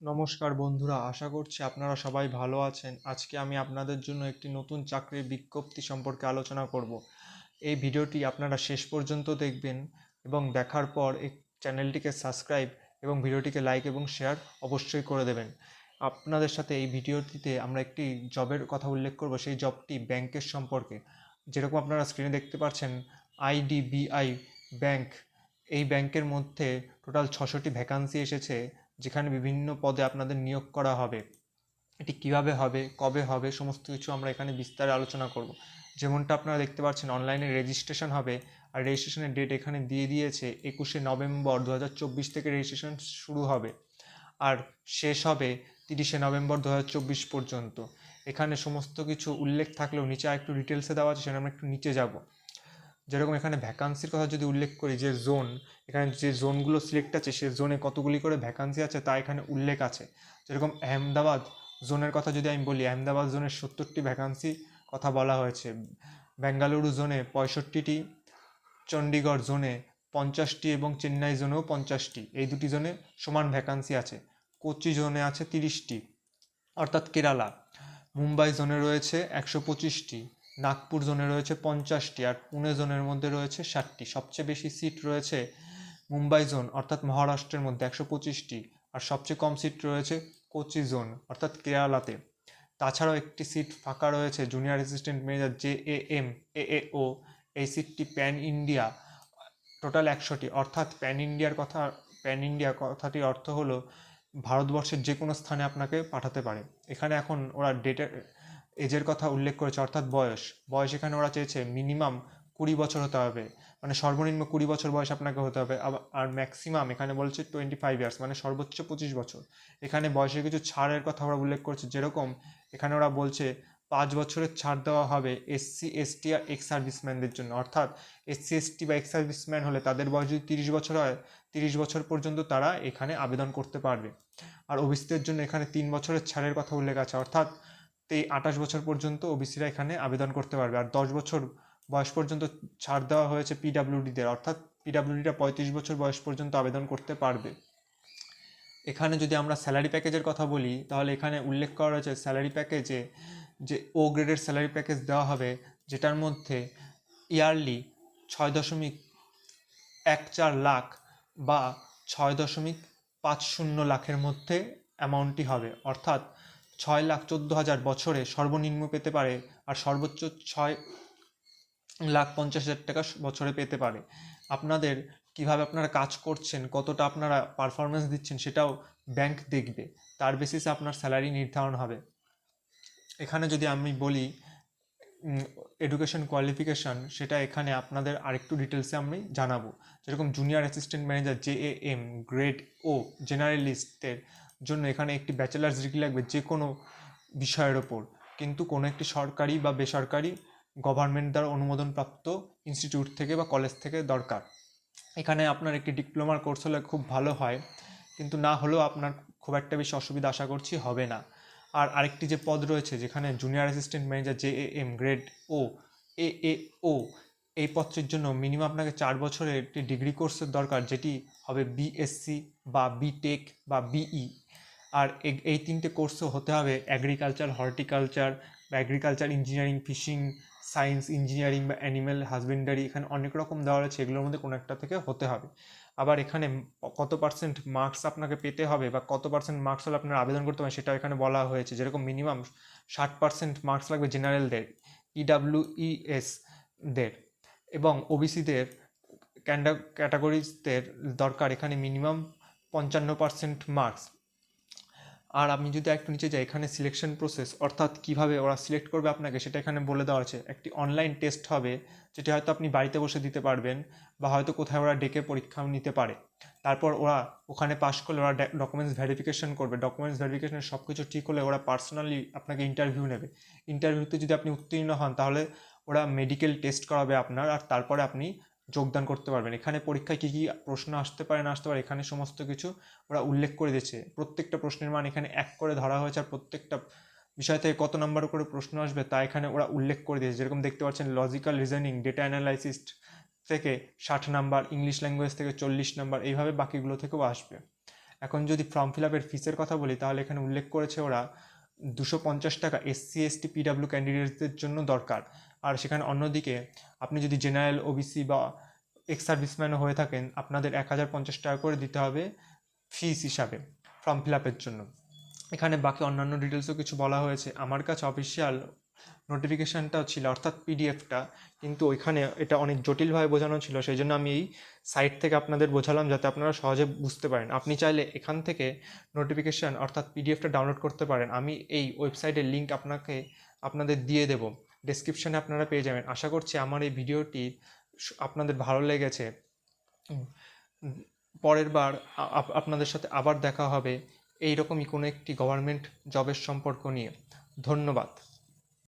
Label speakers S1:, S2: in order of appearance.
S1: নমস্কার বন্ধুরা, আশা করছি আপনারা সবাই ভালো আছেন। আজকে আমি আপনাদের জন্য একটি নতুন চাকরির বিজ্ঞপ্তি সম্পর্কে আলোচনা করব। এই ভিডিওটি আপনারা শেষ পর্যন্ত দেখবেন এবং দেখার পর এই চ্যানেলটিকে সাবস্ক্রাইব এবং ভিডিওটিকে লাইক এবং শেয়ার অবশ্যই করে দেবেন। আপনাদের সাথে এই ভিডিওটিতে আমরা একটি জবের কথা উল্লেখ করব, সেই জবটি ব্যাংকের সম্পর্কে। যেরকম আপনারা স্ক্রিনে দেখতে পাচ্ছেন, আইডিবিআই ব্যাংক, এই ব্যাংকের মধ্যে টোটাল ছশোটি ভ্যাকান্সি এসেছে। যেখানে বিভিন্ন পদে আপনাদের নিয়োগ করা হবে, এটি কীভাবে হবে, কবে হবে, সমস্ত কিছু আমরা এখানে বিস্তারে আলোচনা করব। যেমনটা আপনারা দেখতে পাচ্ছেন অনলাইনে রেজিস্ট্রেশন হবে, আর রেজিস্ট্রেশনের ডেট এখানে দিয়ে দিয়েছে একুশে নভেম্বর দু হাজার চব্বিশ থেকে রেজিস্ট্রেশন শুরু হবে, আর শেষ হবে তিরিশে নভেম্বর দু হাজার চব্বিশ পর্যন্ত। এখানে সমস্ত কিছু উল্লেখ থাকলেও নিচে একটু ডিটেলসে দেওয়া আছে, সেটা আমরা একটু নিচে যাব। যেরকম এখানে ভ্যাকান্সির কথা যদি উল্লেখ করি, যে জোন এখানে যে জোনগুলো সিলেক্ট আছে, সে জোনে কতগুলি করে ভ্যাকান্সি আছে তা এখানে উল্লেখ আছে। যেরকম আহমেদাবাদ জোনের কথা যদি আমি বলি, আহমেদাবাদ জোনের সত্তরটি ভ্যাকান্সি কথা বলা হয়েছে। বেঙ্গালুরু জোনে পঁয়ষট্টিটি চণ্ডীগড় জোনে পঞ্চাশটি এবং চেন্নাই জোনেও পঞ্চাশটি। এই দুটি জোনে সমান ভ্যাকান্সি আছে। কোচি জোনে আছে তিরিশটি। অর্থাৎ কেরালা। মুম্বাই জোনে রয়েছে একশো পঁচিশটি। নাগপুর জোনে রয়েছে পঞ্চাশটি আর পুনে জোনের মধ্যে রয়েছে ষাটটি। সবচেয়ে বেশি সিট রয়েছে মুম্বাই জোন, অর্থাৎ মহারাষ্ট্রের মধ্যে একশো পঁচিশটি। আর সবচেয়ে কম সিট রয়েছে কোচি জোন, অর্থাৎ কেরালাতে। তাছাড়াও একটি সিট ফাঁকা রয়েছে junior assistant manager J A M, A A O. এই সিটটি প্যান ইন্ডিয়া, টোটাল একশোটি। অর্থাৎ প্যান ইন্ডিয়ার কথা, প্যান ইন্ডিয়া কথাটির অর্থ হলো, ভারতবর্ষের যে কোনো স্থানে আপনাকে পাঠাতে পারে। এখানে এখন ওরা ডেটের এজের কথা উল্লেখ করেছে, অর্থাৎ বয়স। বয়স এখানে ওরা চেয়েছে মিনিমাম কুড়ি বছর হতে হবে। মানে সর্বনিম্ন কুড়ি বছর বয়স আপনাকে হতে হবে। আর ম্যাক্সিমাম এখানে বলছে টোয়েন্টি ফাইভ ইয়ার্স মানে সর্বোচ্চ পঁচিশ বছর। এখানে বয়সের কিছু ছাড়ের কথা ওরা উল্লেখ করছে, যেরকম এখানে ওরা বলছে পাঁচ বছরের ছাড় দেওয়া হবে এসসি এসটি আর এক্স সার্ভিসম্যানদের জন্য। অর্থাৎ এসসি এসটি বা এক্স সার্ভিসম্যান হলে তাদের বয়স যদি তিরিশ বছর হয়, তিরিশ বছর পর্যন্ত তারা এখানে আবেদন করতে পারবে। আর ওবিসিদের জন্য এখানে তিন বছরের ছাড়ের কথা উল্লেখ আছে। অর্থাৎ এই আঠাশ বছর পর্যন্ত ওবিসিরা এখানে আবেদন করতে পারবে। আর দশ বছর বয়স পর্যন্ত ছাড় দেওয়া হয়েছে পিডাব্লিউডিদের অর্থাৎ পিডাব্লিউডিটা পঁয়ত্রিশ বছর বয়স পর্যন্ত আবেদন করতে পারবে। এখানে যদি আমরা স্যালারি প্যাকেজের কথা বলি, তাহলে এখানে উল্লেখ করা রয়েছে স্যালারি প্যাকেজে যে ও গ্রেডের স্যালারি প্যাকেজ দেওয়া হবে, যেটার মধ্যে ইয়ারলি ছয় দশমিক এক চার লাখ বা ছয় দশমিক পাঁচ শূন্য লাখের মধ্যে অ্যামাউন্টটি হবে। অর্থাৎ ছয় লাখ চোদ্দ হাজার বছরে সর্বনিম্ন পেতে পারে আর সর্বোচ্চ ছয় লাখ পঞ্চাশ হাজার টাকা বছরে পেতে পারে। আপনাদের কীভাবে আপনারা কাজ করছেন, কতটা আপনারা পারফরমেন্স দিচ্ছেন সেটাও ব্যাংক দেখবে। তার বেসিসে আপনার স্যালারি নির্ধারণ হবে। এখানে যদি আমি বলি এডুকেশন কোয়ালিফিকেশান সেটা এখানে আপনাদের আরেকটু ডিটেলসে আমি জানাব। যেরকম junior assistant manager J A M grade ও জেনারেলিস্টের জন্য এখানে একটি ব্যাচেলার্স ডিগ্রি লাগবে যে কোনো বিষয়ের ওপর। কিন্তু কোনো একটি সরকারি বা বেসরকারি গভর্নমেন্ট দ্বারা অনুমোদনপ্রাপ্ত ইনস্টিটিউট থেকে বা কলেজ থেকে দরকার। এখানে আপনার একটি ডিপ্লোমার কোর্স হলে খুব ভালো হয়। কিন্তু না হলেও আপনার খুব একটা বেশি অসুবিধা আশা করছি হবে না। আর আরেকটি যে পদ রয়েছে, যেখানে junior assistant manager J A M grade O A A O এই পত্রের জন্য মিনিমাম আপনাকে চার বছরের একটি ডিগ্রি কোর্সের দরকার, যেটি হবে বিএসসি বা বিটেক বা বিই আর এই তিনটে কোর্সও হতে হবে অ্যাগ্রিকালচার হর্টিকালচার বা agriculture engineering fishing science engineering বা অ্যানিম্যাল হাজবেন্ডারি এখানে অনেক রকম দেওয়া রয়েছে, এগুলোর মধ্যে কোনো একটা থেকে হতে হবে। আবার এখানে কত পার্সেন্ট মার্কস আপনাকে পেতে হবে বা কত পার্সেন্ট মার্কস হলে আপনার আবেদন করতে হবে সেটাও এখানে বলা হয়েছে। যেরকম মিনিমাম ষাট পার্সেন্ট মার্কস লাগবে জেনারেলদের ইডাব্লিউইএস দের এবং ওবিসিদের ক্যান্ডা ক্যাটাগরিজদের দরকার। এখানে মিনিমাম পঞ্চান্ন পার্সেন্ট মার্কস আর আমি যদি একটু নিচে যাই, এখানে সিলেকশন প্রসেস অর্থাৎ কীভাবে ওরা সিলেক্ট করবে আপনাকে, সেটা এখানে বলে দেওয়া আছে। একটি অনলাইন টেস্ট হবে, যেটি হয়তো আপনি বাড়িতে বসে দিতে পারবেন বা হয়তো কোথায় ওরা ডেকে পরীক্ষা নিতে পারে। তারপর ওরা ওখানে পাস করলে ওরা ডকুমেন্টস ভেরিফিকেশন করবে। ডকুমেন্টস ভেরিফিকেশনের সব কিছু ঠিক হলে ওরা পার্সোনালি আপনাকে ইন্টারভিউ নেবে। ইন্টারভিউতে যদি আপনি উত্তীর্ণ হন, তাহলে ওরা মেডিকেল টেস্ট করাবে আপনার, আর তারপরে আপনি যোগদান করতে পারবেন। এখানে পরীক্ষায় কী কী প্রশ্ন আসতে পারে, না আসতে পারে, এখানে সমস্ত কিছু ওরা উল্লেখ করে দিয়েছে। প্রত্যেকটা প্রশ্নের মান এখানে এক করে ধরা হয়েছে আর প্রত্যেকটা বিষয় থেকে কত নাম্বার করে প্রশ্ন আসবে তা এখানে ওরা উল্লেখ করে দিয়েছে। যেরকম দেখতে পাচ্ছেন লজিক্যাল রিজনিং ডেটা অ্যানালাইসিস থেকে ষাট নাম্বার ইংলিশ ল্যাঙ্গুয়েজ থেকে চল্লিশ নাম্বার, এইভাবে বাকিগুলো থেকেও আসবে। এখন যদি ফর্ম ফিল আপের ফিসের কথা বলি, তাহলে এখানে উল্লেখ করেছে ওরা দুশো পঞ্চাশ টাকা এসসি এসটি পিডাব্লিউ ক্যান্ডিডেটসদের জন্য দরকার। আর সেখানে অন্যদিকে আপনি যদি জেনারেল ওবিসি বা এক্স সার্ভিসম্যানও হয়ে থাকেন, আপনাদের এক হাজার পঞ্চাশ টাকা করে দিতে হবে ফিস হিসাবে ফর্ম ফিল আপের জন্য। এখানে বাকি অন্যান্য ডিটেলসও কিছু বলা হয়েছে। আমার কাছে অফিসিয়াল নোটিফিকেশানটাও ছিল, অর্থাৎ পিডিএফটা কিন্তু ওইখানে এটা অনেক জটিলভাবে বোঝানো ছিল সেই জন্য আমি এই সাইট থেকে আপনাদের বোঝালাম যাতে আপনারা সহজে বুঝতে পারেন। আপনি চাইলে এখান থেকে নোটিফিকেশান অর্থাৎ পিডিএফটা ডাউনলোড করতে পারেন। আমি এই ওয়েবসাইটের লিঙ্ক আপনাকে, আপনাদের দিয়ে দেবো। ডেসক্রিপশানে আপনারা পেয়ে যাবেন। আশা করছি আমার এই ভিডিওটি আপনাদের ভালো লেগেছে। পরের বার আপনাদের সাথে আবার দেখা হবে। এই রকমই কোনো একটি গভর্নমেন্ট জবের সম্পর্ক নিয়ে। ধন্যবাদ।